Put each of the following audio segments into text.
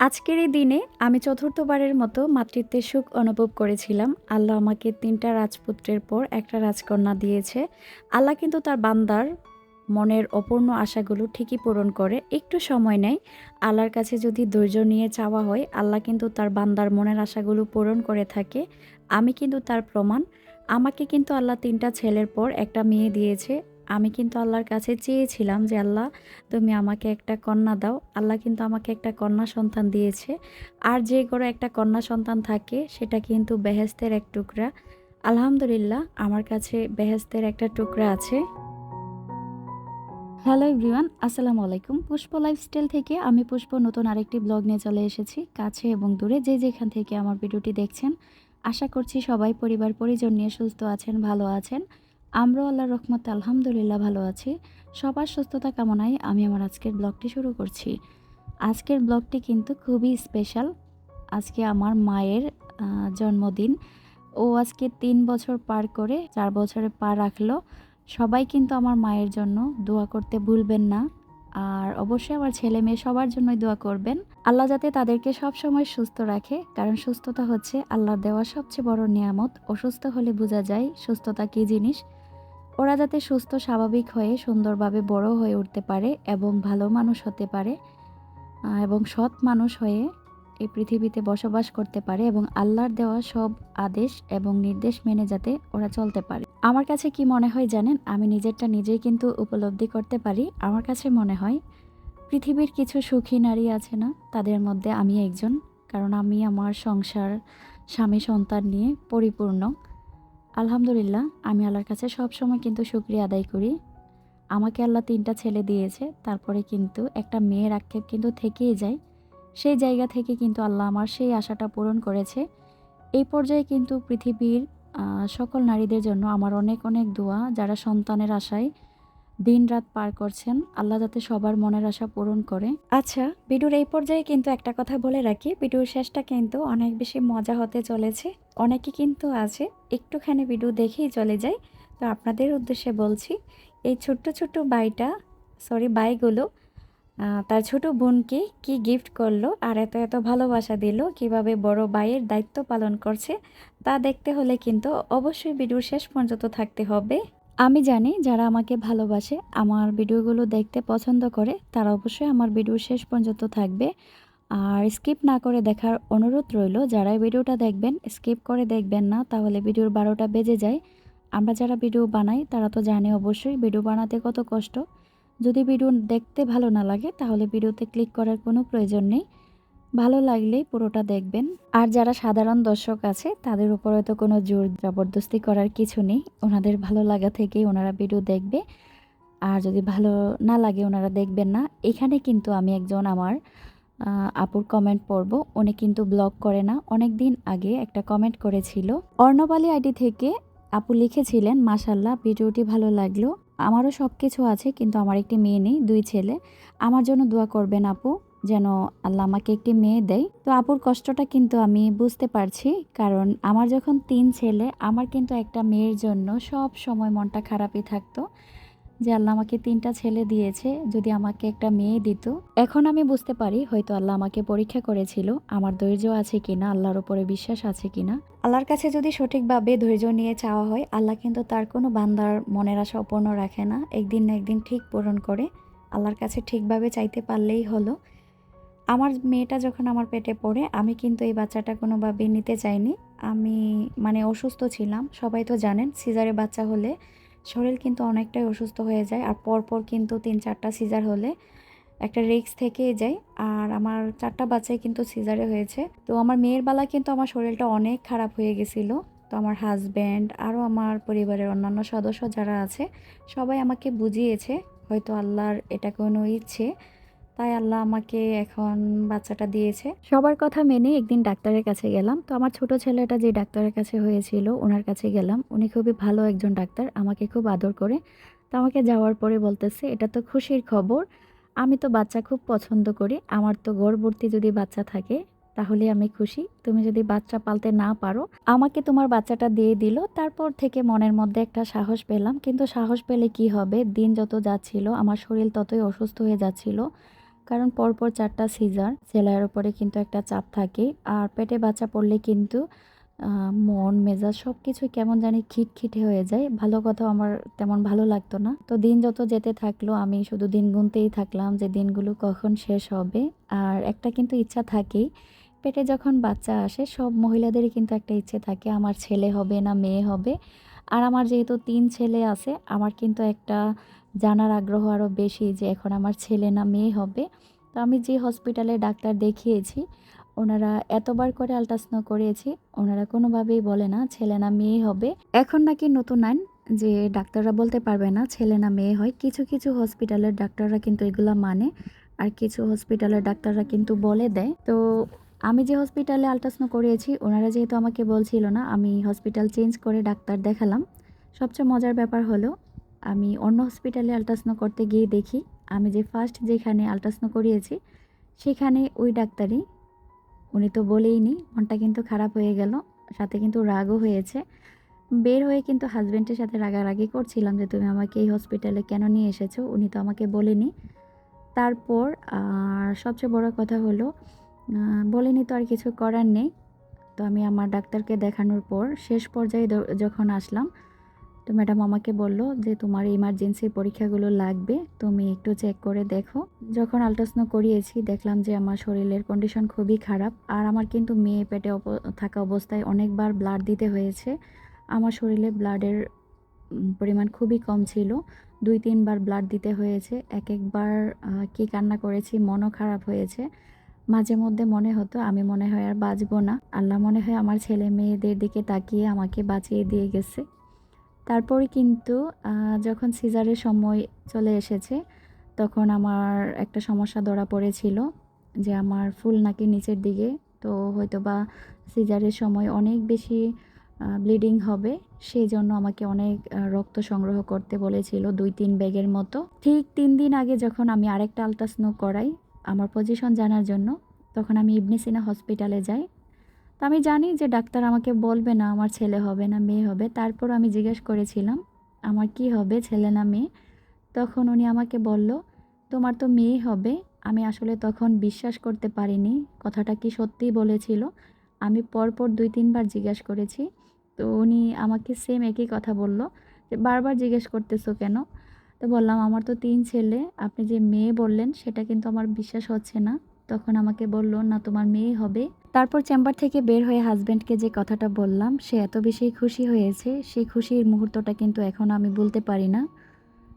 আজকের এই দিনে আমি চতুর্থবারের মতো মাতৃত্বের সুখ অনুভব করেছিলাম। আল্লাহ আমাকে তিনটা রাজপুত্রের পর একটা রাজকন্যা দিয়েছে। আল্লাহ কিন্তু তার বান্দার মনের অপূর্ণ আশাগুলো ঠিকই পূরণ করে। একটু সময় নেয়। আল্লাহর কাছে যদি ধৈর্য নিয়ে চাওয়া হয়, আল্লাহ কিন্তু তার বান্দার মনের আশাগুলো পূরণ করে থাকে। আমি কিন্তু তার প্রমাণ। আমাকে কিন্তু আল্লাহ তিনটা ছেলের পর একটা মেয়ে দিয়েছে। আমি কিন্তু আল্লাহর কাছে চেয়েছিলাম যে, আল্লাহ, তুমি আমাকে একটা কন্যা দাও। আল্লাহ কিন্তু আমাকে একটা কন্যা সন্তান দিয়েছে। আর যে ঘরে একটা কন্যা সন্তান থাকে, সেটা কিন্তু বেহেস্তের এক টুকরা। আলহামদুলিল্লাহ, আমার কাছে বেহেস্তের একটা টুকরা আছে। হ্যালো এভরিওয়ান, আসসালামু আলাইকুম। পুষ্প লাইফস্টাইল থেকে আমি পুষ্প নতুন আরেকটি ব্লগ নিয়ে চলে এসেছি। কাছে এবং দূরে যে যেখান থেকে আমার ভিডিওটি দেখছেন, আশা করছি সবাই পরিবার পরিজন নিয়ে সুস্থ আছেন, ভালো আছেন। আমরাও আল্লাহর রহমতে আলহামদুলিল্লাহ ভালো আছি। সবার সুস্থতা কামনায় আমি আমার আজকের ব্লগটি শুরু করছি। আজকের ব্লগটি কিন্তু খুবই স্পেশাল আজকে আমার মায়ের জন্মদিন। ও আজকে তিন বছর পার করে চার বছরে পা রাখল। সবাই কিন্তু আমার মায়ের জন্য দোয়া করতে ভুলবেন না। আর অবশ্যই আমার ছেলে মেয়ে সবার জন্যই দোয়া করবেন। আল্লাহ যাতে তাদেরকে সব সময় সুস্থ রাখে। কারণ সুস্থতা হচ্ছে আল্লাহর দেওয়া সবচেয়ে বড় নিয়ামত। অসুস্থ হলে বোঝা যায় সুস্থতা কী জিনিস। ওরা যাতে সুস্থ, স্বাভাবিক হয়ে, সুন্দরভাবে বড় হয়ে উঠতে পারে এবং ভালো মানুষ হতে পারে এবং সৎ মানুষ হয়ে এই পৃথিবীতে বসবাস করতে পারে এবং আল্লাহর দেওয়া সব আদেশ এবং নির্দেশ মেনে যাতে ওরা চলতে পারে। আমার কাছে কি মনে হয় জানেন? আমি নিজেরটা নিজেই কিন্তু উপলব্ধি করতে পারি। আমার কাছে মনে হয়, পৃথিবীর কিছু সুখী নারী আছে না? তাদের মধ্যে আমি একজন। কারণ আমি আমার সংসার স্বামী সন্তান নিয়ে পরিপূর্ণ। আলহামদুলিল্লাহ, আমি আল্লাহর কাছে সবসময় কিন্তু শুক্রিয়া আদায় করি। আমাকে আল্লাহ তিনটা ছেলে দিয়েছে, তারপরে কিন্তু একটা মেয়ের আক্ষেপ কিন্তু থেকেই যায়। সেই জায়গা থেকে কিন্তু আল্লাহ আমার সেই আশাটা পূরণ করেছে। এই পর্যায়ে কিন্তু পৃথিবীর সকল নারীদের জন্য আমার অনেক অনেক দোয়া, যারা সন্তানের আশায় দিন রাত পার করছেন, আল্লাহ যাতে সবার মনের আশা পূরণ করে। আচ্ছা ভিডিওর এই পর্যায়ে কিন্তু একটা কথা বলে রাখি। ভিডিওর শেষটা কিন্তু অনেক বেশি মজা হতে চলেছে। অনেকে কিন্তু আছে, একটুখানি ভিডিও দেখেই চলে যায়। তো আপনাদের উদ্দেশ্যে বলছি, এই ছোট্ট ছোট্ট বাইটা সরি বাইগুলো তার ছোট বোনকে কি গিফট করল আর এত এত ভালোবাসা দিল, কীভাবে বড় ভাইয়ের দায়িত্ব পালন করছে, তা দেখতে হলে কিন্তু অবশ্যই ভিডিওর শেষ পর্যন্ত থাকতে হবে। আমি জানি যারা আমাকে ভালোবাসে, আমার ভিডিওগুলো দেখতে পছন্দ করে, তারা অবশ্যই আমার ভিডিও শেষ পর্যন্ত থাকবে। আর স্কিপ না করে দেখার অনুরোধ রইল, যারা ভিডিওটা দেখবেন, স্কিপ করে দেখবেন না, তাহলে ভিডিওর বারোটা বেজে যায়। আমরা যারা ভিডিও বানাই, তারা তো জানে অবশ্যই ভিডিও বানাতে কত কষ্ট। যদি ভিডিও দেখতে ভালো না লাগে, তাহলে ভিডিওতে ক্লিক করার কোনো প্রয়োজন নেই। ভালো লাগলেই পুরোটা দেখবেন। আর যারা সাধারণ দর্শক আছে, তাদের উপরে তো কোনো জোর জবরদস্তি করার কিছু নেই। ওনাদের ভালো লাগা থেকেই ওনারা ভিডিও দেখবে। আর যদি ভালো না লাগে, ওনারা দেখবেন না। এখানে কিন্তু আমি একজন আমার আপুর কমেন্ট পড়ব। উনি কিন্তু ব্লগ করে না। অনেক দিন আগে একটা কমেন্ট করেছিল। অর্ণবালী আইডি থেকে আপু লিখেছিলেন মাসাল্লাহ ভিডিওটি ভালো লাগল। আমারও সব কিছু আছে, কিন্তু আমার একটি মেয়ে নেই, দুই ছেলে। আমার জন্য দোয়া করবেন আপু। যেন আল্লাহ আমাকে একটি মেয়ে দেয়। তো আপুর কষ্টটা কিন্তু আমি বুঝতে পারছি, কারণ আমার যখন তিন ছেলে, আমার কিন্তু একটা মেয়ের জন্য সব সময় মনটা খারাপই থাকতো যে আল্লাহ আমাকে তিনটা ছেলে দিয়েছে, যদি আমাকে একটা মেয়ে দিত। এখন আমি বুঝতে পারি হয়তো আল্লাহ আমাকে পরীক্ষা করেছিল, আমার ধৈর্য আছে কিনা, আল্লাহর উপরে বিশ্বাস আছে কিনা। আল্লাহর কাছে যদি সঠিকভাবে ধৈর্য নিয়ে চাওয়া হয়, আল্লাহ কিন্তু তার কোনো বান্দার মনের আশা অপূর্ণ রাখে না, একদিন না একদিন ঠিক পূরণ করে। আল্লাহর কাছে ঠিকভাবে চাইতে পারলেই হলো। আমার মেয়েটা যখন আমার পেটে পড়ে, আমি কিন্তু এই বাচ্চাটা কোনোভাবে নিতে চাইনি। আমি মানে অসুস্থ ছিলাম, সবাই তো জানেন সিজারে বাচ্চা হলে শরীর কিন্তু অনেকটাই অসুস্থ হয়ে যায় আর পরপর কিন্তু তিন চারটা সিজার হলে একটা রিস্ক থেকেই যায়। আর আমার চারটা বাচ্চাই কিন্তু সিজারে হয়েছে। তো আমার মেয়ের বেলা কিন্তু আমার শরীরটা অনেক খারাপ হয়ে গেছিল। তো আমার হাজব্যান্ড আরও আমার পরিবারের অন্যান্য সদস্য যারা আছে, সবাই আমাকে বুঝিয়েছে, হয়তো আল্লাহর এটা কোনো ইচ্ছে। তাই আল্লাহ আমাকে এখন বাচ্চাটা দিয়েছে। সবার কথা মেনে একদিন ডাক্তারের কাছে গেলাম। তো আমার ছোট ছেলেটা যে ডাক্তারের কাছে হয়েছিল, ওনার কাছে গেলাম। উনি খুবই ভালো একজন ডাক্তার, আমাকে খুব আদর করে। তো আমাকে যাওয়ার পরে বলতেছে, এটা তো খুশির খবর। আমি তো বাচ্চা খুব পছন্দ করি। আমার তো গর্ভবর্তী যদি বাচ্চা থাকে, তাহলে আমি খুশি। তুমি যদি বাচ্চা পালতে না পারো, আমাকে তোমার বাচ্চাটা দিয়ে দিল। তারপর থেকে মনের মধ্যে একটা সাহস পেলাম। কিন্তু সাহস পেলে কি হবে? দিন যত যাচ্ছিল, আমার শরীর ততই অসুস্থ হয়ে যাচ্ছিল। কারণ পরপর চারটা সিজার, সেলাইয়ের উপরে কিন্তু একটা চাপ থাকে। আর পেটে বাচ্চা পড়লে কিন্তু মন, মেজাজ সব কিছু কেমন জানি খিটখিটে হয়ে যায়। ভালো কথা আমার তেমন ভালো লাগতো না। তো দিন যত যেতে থাকল, আমি শুধু দিন গুনতেই থাকলাম যে দিনগুলো কখন শেষ হবে। আর একটা কিন্তু ইচ্ছা থাকেই। পেটে যখন বাচ্চা আসে, সব মহিলাদেরই কিন্তু একটা ইচ্ছে থাকে, আমার ছেলে হবে না মেয়ে হবে। আর আমার যেহেতু তিন ছেলে আছে, আমার কিন্তু একটা জানার আগ্রহ আরও বেশি যে এখন আমার ছেলে না মেয়ে হবে। তো আমি যে হসপিটালে ডাক্তার দেখিয়েছি, ওনারা এতবার করে আলট্রাসাউন্ড করিয়েছি, ওনারা কোনোভাবেই বলে না ছেলে না মেয়ে হবে। এখন নাকি নতুন আইন যে ডাক্তাররা বলতে পারবে না ছেলে না মেয়ে হয়। কিছু কিছু হসপিটালের ডাক্তাররা কিন্তু এগুলো মানে আর কিছু হসপিটালের ডাক্তাররা কিন্তু বলে দেয়। তো আমি যে হসপিটালে আলট্রাসাউন্ড করিয়েছি, ওনারা যেহেতু আমাকে বলছিল না, আমি হসপিটাল চেঞ্জ করে ডাক্তার দেখালাম। সবচেয়ে মজার ব্যাপার হলো আমি অন্য হসপিটালে আলট্রাসাউন্ড করতে গিয়ে দেখি। আমি যে ফার্স্ট যেখানে আলট্রাসাউন্ড করিয়েছি, সেখানে ওই ডাক্তারই, উনি তো বলেইনি, মনটা কিন্তু খারাপ হয়ে গেল, সাথে কিন্তু রাগও হয়েছে। বের হয়ে কিন্তু হাজব্যান্ডের সাথে রাগারাগি করছিলাম যে, তুমি আমাকে এই হসপিটালে কেন নিয়ে এসেছ? উনি তো আমাকে বলেনি। তারপর, আর সবচেয়ে বড় কথা হলো বলেনি তো আর কিছু করার নেই। তো আমি আমার ডাক্তারকে দেখানোর পর, শেষ পর্যায়ে যখন আসলাম তো ম্যাডাম আমাকে বলল যে তোমার ইমার্জেন্সি পরীক্ষাগুলো লাগবে, তুমি একটু চেক করে দেখো। যখন আলট্রাসাউন্ড করিয়েছি, দেখলাম যে আমার শরীরের কন্ডিশন খুবই খারাপ, আর আমার কিন্তু মেয়ে পেটে থাকা অবস্থায় অনেকবার ব্লাড দিতে হয়েছে। আমার শরীরে ব্লাডের পরিমাণ খুবই কম ছিল। দুই, তিনবার ব্লাড দিতে হয়েছে এক একবার কি কান্না করেছি, মনও খারাপ হয়েছে। মাঝে মধ্যে মনে হতো, আমি মনে হয় আর বাঁচবো না। আল্লাহ মনে হয় আমার ছেলে মেয়েদের দিকে তাকিয়ে আমাকে বাঁচিয়ে দিয়ে গেছে। তারপরে কিন্তু যখন সিজারের সময় চলে এসেছে, তখন আমার একটা সমস্যা ধরা পড়েছিল যে আমার ফুল নাকি নিচের দিকে। তো হয়তো বা সিজারের সময় অনেক বেশি ব্লিডিং হবে সেই জন্য আমাকে অনেক রক্ত সংগ্রহ করতে বলেছিল দুই তিন ব্যাগের মতো। ঠিক তিন দিন আগে যখন আমি আরেকটা আলট্রাসাউন্ড করাই, আমার পজিশন জানার জন্য, তখন আমি ইবনে সিনা হসপিটালে যাই। তো আমি জানি যে ডাক্তার আমাকে বলবে না আমার ছেলে হবে না, মেয়ে হবে। তারপর আমি জিজ্ঞেস করেছিলাম, আমার কি হবে, ছেলে না মেয়ে? তখন উনি আমাকে বলল, তোমার তো মেয়ে হবে। আমি আসলে তখন বিশ্বাস করতে পারিনি। কথাটা কি সত্যিই বলেছিল? আমি পরপর দুই তিনবার জিজ্ঞেস করেছি। তো উনি আমাকে সেম একই কথা বলল, যে বারবার জিজ্ঞেস করতেছো কেন? তো বললাম, আমার তো তিন ছেলে। আপনি যে মেয়ে বললেন, সেটা কিন্তু আমার বিশ্বাস হচ্ছে না। তখন আমাকে বলল, না, তোমার মেয়ে হবে। তারপর চেম্বার থেকে বের হয়ে হাজব্যান্ডকে যে কথাটা বললাম, সে এত বেশি খুশি হয়েছে, সেই খুশির মুহূর্তটা কিন্তু এখন আমি বলতে পারি না।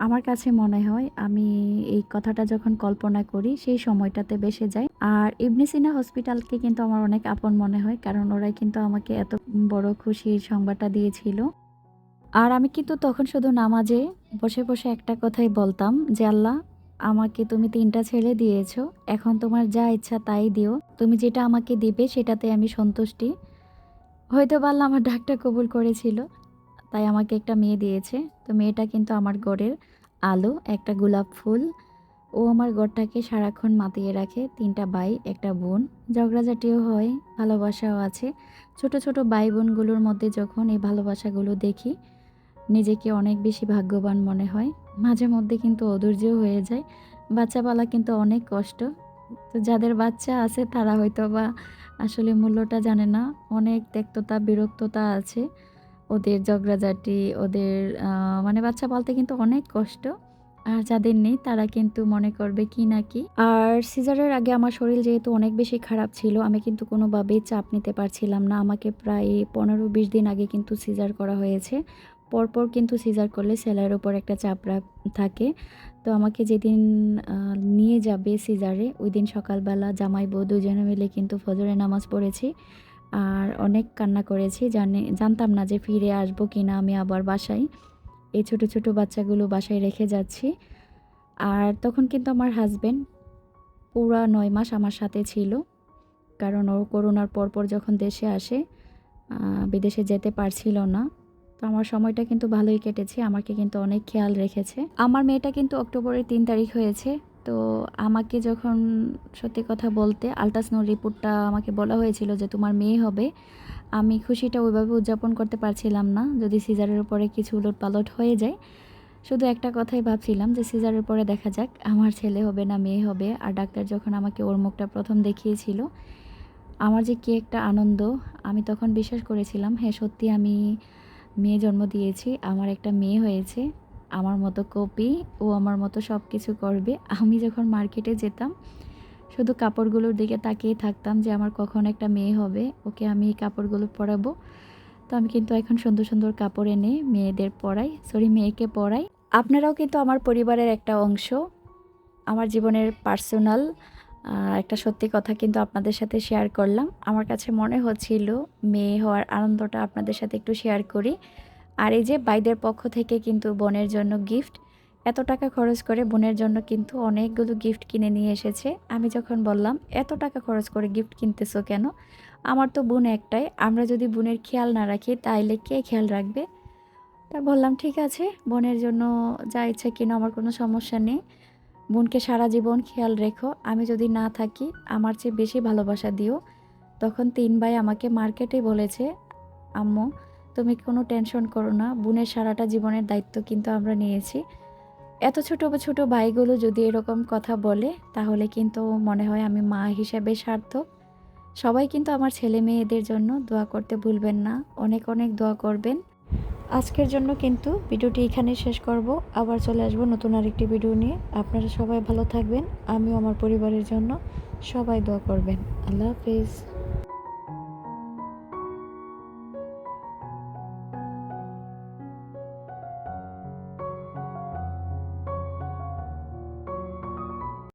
আমার কাছে মনে হয় আমি এই কথাটা যখন কল্পনা করি, সেই সময়টাতে বেসে যায় আর ইবনে সিনা হসপিটালকে কিন্তু আমার অনেক আপন মনে হয়, কারণ ওরাই কিন্তু আমাকে এত বড় খুশির সংবাদটা দিয়েছিল। আর আমি কিন্তু তখন শুধু নামাজে বসে বসে একটা কথাই বলতাম যে, আল্লাহ আমাকে তুমি তিনটা ছেলে দিয়েছ, এখন তোমার যা ইচ্ছা তাই দিও। তুমি যেটা আমাকে দিবে সেটাতে আমি সন্তুষ্টি। হয়তো পারলাম আমার ডাকটা কবুল করেছিল, তাই আমাকে একটা মেয়ে দিয়েছে। তো মেয়েটা কিন্তু আমার গড়ের আলো, একটা গোলাপ ফুল। ও আমার গড়টাকে সারাক্ষণ মাতিয়ে রাখে, তিনটা ভাই, একটা বোন। ঝগড়াঝাটিও হয়, ভালোবাসাও আছে। ছোট ছোট ভাই বোনগুলোর মধ্যে যখন এই ভালোবাসাগুলো দেখি নিজেকে অনেক বেশি ভাগ্যবান মনে হয়। মাঝে মধ্যে কিন্তু অধৈর্যও হয়ে যায়। বাচ্চা পালা কিন্তু অনেক কষ্ট। তো যাদের বাচ্চা আছে, তারা হয়তো বা আসলে মূল্যটা জানে না। অনেক ত্যক্ততা বিরক্ততা আছে। ওদের ঝগড়াঝাটি, ওদের মানে বাচ্চা পালতে কিন্তু অনেক কষ্ট। আর যাদের নেই, তারা কিন্তু মনে করবে কি না কি। আর সিজারের আগে আমার শরীর যেহেতু অনেক বেশি খারাপ ছিল, আমি কিন্তু কোনোভাবেই চাপ নিতে পারছিলাম না। আমাকে প্রায় পনেরো বিশ দিন আগে কিন্তু সিজার করা হয়েছে। পরপর কিন্তু সিজার করলে সেলাইয়ের ওপর একটা চাপ থাকে। তো আমাকে যেদিন নিয়ে যাবে সিজারে ওই দিন সকালবেলা জামাই বউ দুজনে মিলে কিন্তু ফজরে নামাজ পড়েছি। আর অনেক কান্না করেছি, জানি, জানতাম না যে ফিরে আসব কি না আমি আবার বাসায়। এই ছোট ছোট বাচ্চাগুলো বাসায় রেখে যাচ্ছি। আর তখন কিন্তু আমার হাজবেন্ড পুরা নয় মাস আমার সাথে ছিল। কারণ ও করোনার পরপর যখন দেশে আসে বিদেশে যেতে পারছিল না। আমার সময়টা কিন্তু ভালোই কেটেছে, আমাকে কিন্তু অনেক খেয়াল রেখেছে। আমার মেয়েটা কিন্তু অক্টোবরের তিন তারিখ হয়েছে, তো আমাকে যখন সত্যি কথা বলতে আলট্রাসাউন্ড রিপোর্টটা আমাকে বলা হয়েছিল যে তোমার মেয়ে হবে, আমি খুশিটা ওইভাবে উদযাপন করতে পারছিলাম না। যদি সিজারের উপরে কিছু উলট পালট হয়ে যায়, শুধু একটা কথাই ভাবছিলাম যে সিজারের পরে দেখা যাক, আমার ছেলে হবে না মেয়ে হবে। আর ডাক্তার যখন আমাকে ওর মুখটা প্রথম দেখিয়েছিল, আমার যে কী একটা আনন্দ, আমি তখন বিশ্বাস করেছিলাম হ্যাঁ সত্যি আমি মেয়ে জন্ম দিয়েছি, আমার একটা মেয়ে হয়েছে, আমার মতো কপি, ও আমার মতো সব কিছু করবে। আমি যখন মার্কেটে যেতাম, শুধু কাপড়গুলোর দিকে তাকিয়ে থাকতাম যে আমার কখন একটা মেয়ে হবে, ওকে আমি এই কাপড়গুলো পরাবো। তো আমি কিন্তু এখন সুন্দর সুন্দর কাপড় এনে মেয়েদের পরাই সরি মেয়েকে পরাই। আপনারাও কিন্তু আমার পরিবারের একটা অংশ। আমার জীবনের পার্সোনাল একটা সত্যি কথা কিন্তু আপনাদের সাথে শেয়ার করলাম। আমার কাছে মনে হচ্ছিল মেয়ে হওয়ার আনন্দটা আপনাদের সাথে একটু শেয়ার করি। আর এই যে বাইদের পক্ষ থেকে কিন্তু বোনের জন্য গিফট এত টাকা খরচ করে বোনের জন্য কিন্তু অনেকগুলো গিফট কিনে নিয়ে এসেছে। আমি যখন বললাম, এত টাকা খরচ করে গিফট কিনতেছো কেন? আমার তো বোন একটাই, আমরা যদি বোনের খেয়াল না রাখি তাইলে কে খেয়াল রাখবে? তা বললাম, ঠিক আছে, বোনের জন্য যা ইচ্ছে কিনো, আমার কোনো সমস্যা নেই। বোনকে সারা জীবন খেয়াল রেখো, আমি যদি না থাকি, আমার চেয়ে বেশি ভালোবাসা দিও। তখন তিন ভাই আমাকে মার্কেটে বলেছে, আম্মু, তুমি কোনো টেনশন করো না, বোনের সারাটা জীবনের দায়িত্ব কিন্তু আমরা নিয়েছি। এত ছোট ছোট ভাইগুলো যদি এরকম কথা বলে, তাহলে কিন্তু মনে হয় আমি মা হিসেবে সার্থক। সবাই কিন্তু আমার ছেলে মেয়েদের জন্য দোয়া করতে ভুলবেন না, অনেক অনেক দোয়া করবেন। আজকের জন্য কিন্তু ভিডিওটি এখানেই শেষ করব। আবার চলে আসব নতুন আরেকটি ভিডিও নিয়ে। আপনারা সবাই ভালো থাকবেন। আমিও আমার পরিবারের জন্য সবাই দোয়া করবেন। আল্লাহ হাফিজ।